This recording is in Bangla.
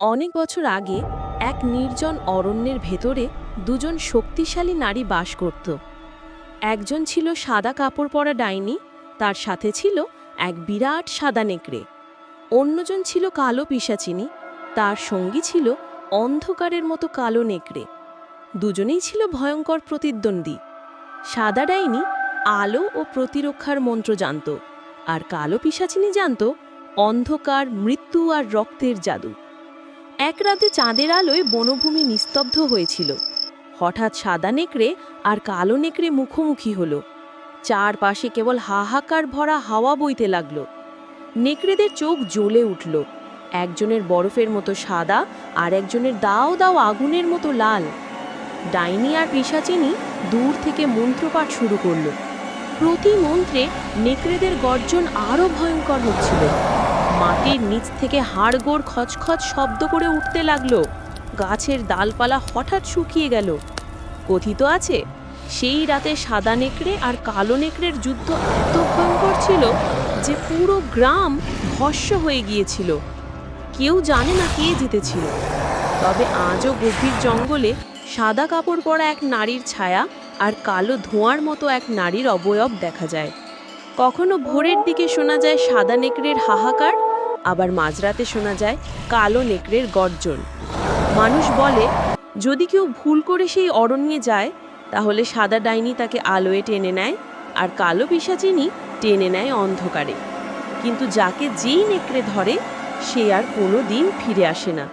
অনেক বছর আগে এক নির্জন অরণ্যের ভেতরে দুজন শক্তিশালী নারী বাস করত। একজন ছিল সাদা কাপড় পরা ডাইনি, তার সাথে ছিল এক বিরাট সাদা নেকড়ে। অন্যজন ছিল কালো পিসাচিনি, তার সঙ্গী ছিল অন্ধকারের মতো কালো নেকড়ে। দুজনেই ছিল ভয়ঙ্কর প্রতিদ্বন্দ্বী। সাদা ডাইনি আলো ও প্রতিরক্ষার মন্ত্র জানত, আর কালো পিসাচিনি জানত অন্ধকার, মৃত্যু আর রক্তের জাদু। এক রাতে চাঁদের আলোয় বনভূমি নিস্তব্ধ হয়েছিল। হঠাৎ সাদা নেকড়ে আর কালো নেকড়ে মুখোমুখি হলো। চারপাশে কেবল হাহাকার ভরা হাওয়া বইতে লাগল। নেকড়েদের চোখ জ্বলে উঠল। একজনের বরফের মতো সাদা আর একজনের দাও দাও আগুনের মতো লাল। ডাইনি আর পিসাচিনি দূর থেকে মন্ত্রপাঠ শুরু করল। প্রতি মন্ত্রে নেকড়েদের গর্জন আরও ভয়ঙ্কর হচ্ছিল। মাটির নিচ থেকে হাড়গোড় খচখচ শব্দ করে উঠতে লাগল। গাছের ডালপালা হঠাৎ শুকিয়ে গেল। কথিত আছে, সেই রাতে সাদা নেকড়ে আর কালো নেকড়ের যুদ্ধ এত ভয়ঙ্কর ছিল যে পুরো গ্রাম ভস্য হয়ে গিয়েছিল। কেউ জানে না কে জিতেছিল। তবে আজও গভীর জঙ্গলে সাদা কাপড় পরা এক নারীর ছায়া আর কালো ধোঁয়ার মতো এক নারীর অবয়ব দেখা যায়। কখনো ভোরের দিকে শোনা যায় সাদা নেকড়ের হাহাকার আবার মাঝরাতে শোনা যায় কালো নেকড়ের গর্জন। মানুষ বলে, যদি কেউ ভুল করে সেই অরণ্যে যায়, তাহলে সাদা ডাইনি তাকে আলোয় টেনে নেয় আর কালো পিসাচিনি টেনে নেয় অন্ধকারে। কিন্তু যাকে যেই নেকড়ে ধরে, সে আর কোনো দিন ফিরে আসে না।